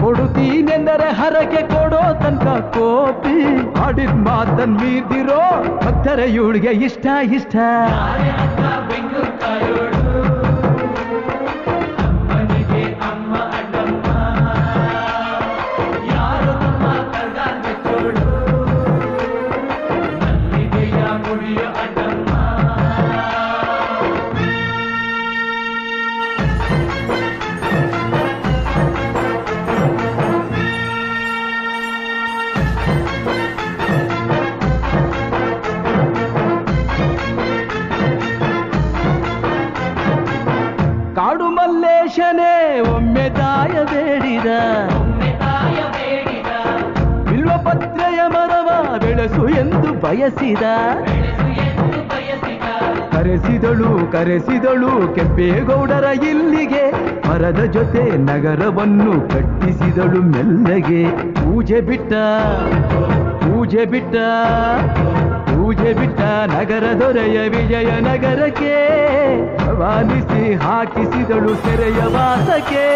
ಕೊಡುತ್ತೀನೆಂದರೆ ಹರಕೆ ಕೊಡೋ ತನಕ ಕೋಪಿ ಆಡಿದ ಮಾತನ್ ಮೀರ್ದಿರೋ ಭಕ್ತರ ಇವಳಿಗೆ ಇಷ್ಟ ಇಷ್ಟ. ಪತ್ರೆಯ ಮರವ ಬೆಳೆಸು ಎಂದು ಬಯಸಿದ. ಕರೆಸಿದಳು ಕರೆಸಿದಳು, ಕೆಂಪೇಗೌಡರ ಇಲ್ಲಿಗೆ. ಮರದ ಜೊತೆ ನಗರವನ್ನು ಕಟ್ಟಿಸಿದಳು ಮೆಲ್ಲಗೆ. ಪೂಜೆ ಬಿಟ್ಟ ಪೂಜೆ ಬಿಟ್ಟ ಪೂಜೆ ಬಿಟ್ಟ ನಗರ ದೊರೆಯ ವಿಜಯ ನಗರಕ್ಕೆ. ಹಾಕಿಸಿದಳು ಸೆರೆಯ ವಾಸಕ್ಕೆ.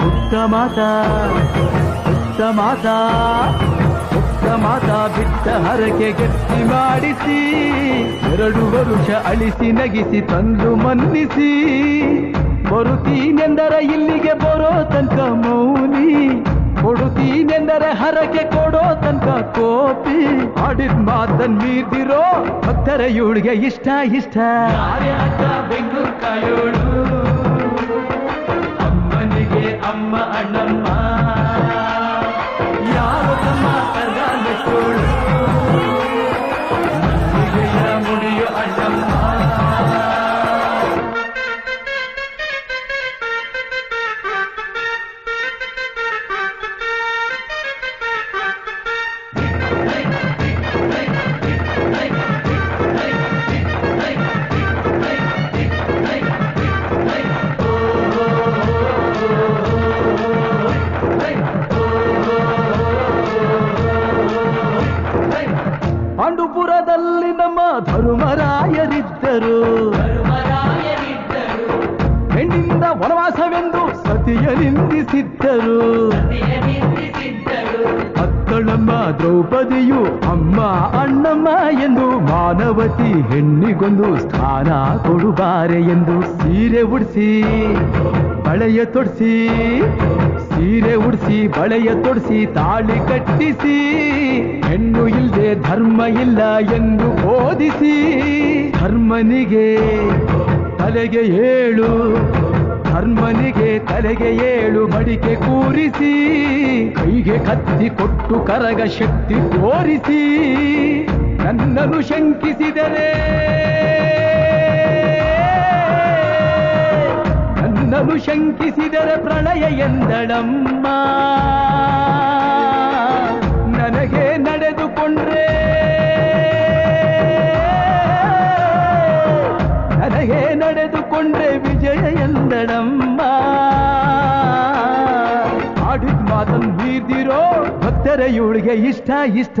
ಪುಟ್ಟ ಮಾತಾ ಮಾತಾ ಮಾತಾ ಬಿಟ್ಟ ಹರಕೆ ಗಟ್ಟಿ ಮಾಡಿಸಿ, ಎರಡು ವರುಷ ಅಳಿಸಿ, ನಗಿಸಿ, ತಂದು ಮನ್ನಿಸಿ. ಬರುತ್ತೀನೆಂದರೆ ಇಲ್ಲಿಗೆ ಬರೋ ತನಕ ಮೌನಿ, ಕೊಡುತ್ತೀನೆಂದರೆ ಹರಕೆ ಕೊಡೋ ತನಕ ಕೋಪಿ. ಆಡಿದ ಮಾತನ್ ಮೀರ್ದಿರೋ ಭಕ್ತರ ಇವಳಿಗೆ ಇಷ್ಟ ಇಷ್ಟ. ಬೆಂಗಳೂರು ಕಾಯೋಳು, ಅಮ್ಮನಿಗೆ ಅಮ್ಮ, ಅಣ್ಣಮ್ಮ. ಧರ್ಮರಾಯರಿದ್ದರು ಹೆಣ್ಣಿಂದ ವನವಾಸವೆಂದು ಸತಿಯ ನಿಂದಿಸಿದ್ದರು. ಅತ್ತಳಮ್ಮ ದ್ರೌಪದಿಯು ಅಮ್ಮ ಅಣ್ಣಮ್ಮ ಎಂದು ಮಾನವತಿ ಹೆಣ್ಣಿಗೊಂದು ಸ್ಥಾನ ಕೊಡುಬಾರೆ ಎಂದು ಸೀರೆ ಉಡಿಸಿ, ಬಳೆಯ ತೊಡಿಸಿ ಸೀರೆ ಉಡಿಸಿ, ಬಳೆಯ ತೊಡಿಸಿ, ತಾಳಿ ಕಟ್ಟಿಸಿ. ಹೆಣ್ಣು ಇಲ್ಲದೆ ಧರ್ಮ ಇಲ್ಲ ಎಂದು ಓದಿಸಿ. ಧರ್ಮನಿಗೆ ತಲೆಗೆ ಏಳು, ಧರ್ಮನಿಗೆ ತಲೆಗೆ ಏಳು ಮಡಿಕೆ ಕೂರಿಸಿ. ಕೈಗೆ ಕತ್ತಿ ಕೊಟ್ಟು ಕರಗ ಶಕ್ತಿ ತೋರಿಸಿ. ನನ್ನನ್ನು ಶಂಕಿಸಿದರೆ ನನ್ನನ್ನು ಶಂಕಿಸಿದರೆ ಪ್ರಳಯ ಎಂದಳಮ್ಮ. ನನಗೆ ನಡೆದುಕೊಂಡ್ರೆ. ನನಗೆ ನಡೆದುಕೊಂಡ್ರೆ ವಿಜಯ ಎಂದಳಮ್ಮ. ಆಡಿದ ಮಾತನ್ನು ಬೀರ್ದಿರೋ ಭಕ್ತರ, ಇವಳಿಗೆ ಇಷ್ಟ ಇಷ್ಟ.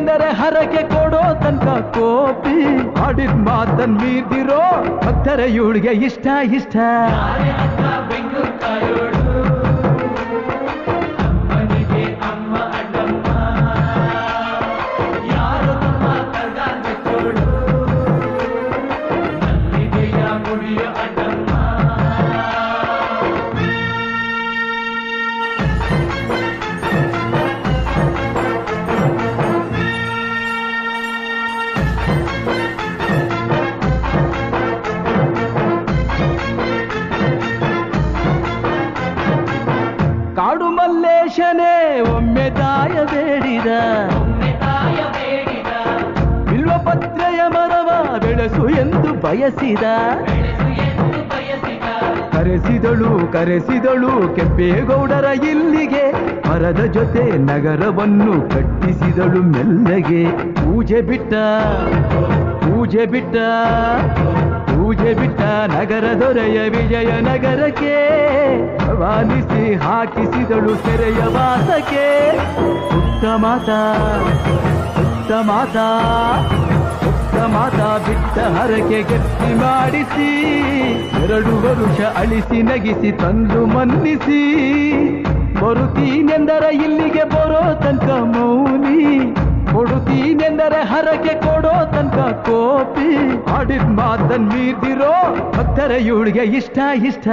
ಕೊಡುತ್ತೀನೆಂದರೆ ಹರಕೆ ಕೊಡೋ ತನಕ ಕೋಪಿ ಆಡಿದ ಮಾತನ್ ಮೀರ್ದಿರೋ ಭಕ್ತರ ಇವಳಿಗೆ ಇಷ್ಟ ಇಷ್ಟ. ಒಮ್ಮೆ ತಾಯ ಬೇಡಿದ. ಬಿಲ್ವ ಪತ್ರೆಯ ಮರವ ಬೆಳೆಸು ಎಂದು ಬಯಸಿದ. ಕರೆಸಿದಳು ಕರೆಸಿದಳು, ಕೆಂಪೇಗೌಡರ ಇಲ್ಲಿಗೆ. ಮರದ ಜೊತೆ ನಗರವನ್ನು ಕಟ್ಟಿಸಿದಳು ಮೆಲ್ಲಗೆ. ಪೂಜೆ ಬಿಟ್ಟ ಪೂಜೆ ಬಿಟ್ಟ ಪೂಜೆ ಬಿಟ್ಟ ನಗರ ದೊರೆಯ ವಿಜಯ ನಗರಕ್ಕೆ ರವಾನಿಸಿ ಹಾಕಿಸಿದಳು ಸೆರೆಯ ವಾಸಕ್ಕೆ. ಉತ್ತ ಮಾತಾ ಉತ್ತ ಮಾತಾ ಉತ್ತ ಮಾತಾ ಬಿಟ್ಟ ಹರಕೆ ಗಟ್ಟಿ ಮಾಡಿಸಿ. ಎರಡು ವರುಷ ಅಳಿಸಿ ನಗಿಸಿ, ತಂದು ಮನ್ನಿಸಿ. ಬರುತ್ತೀನೆಂದರ ಇಲ್ಲಿಗೆ ಬರೋ ತನಕ ಮೌನಿ. ಕೊಡುತ್ತೀನೆಂದರೆ ಹರಕೆ ಕೊಡೋ ತನಕ ಕೋಪಿ. ಆಡಿದ ಮಾತನ್ ಮೀರ್ದಿರೋ ಭಕ್ತರ, ಇವಳಿಗೆ ಇಷ್ಟ ಇಷ್ಟ.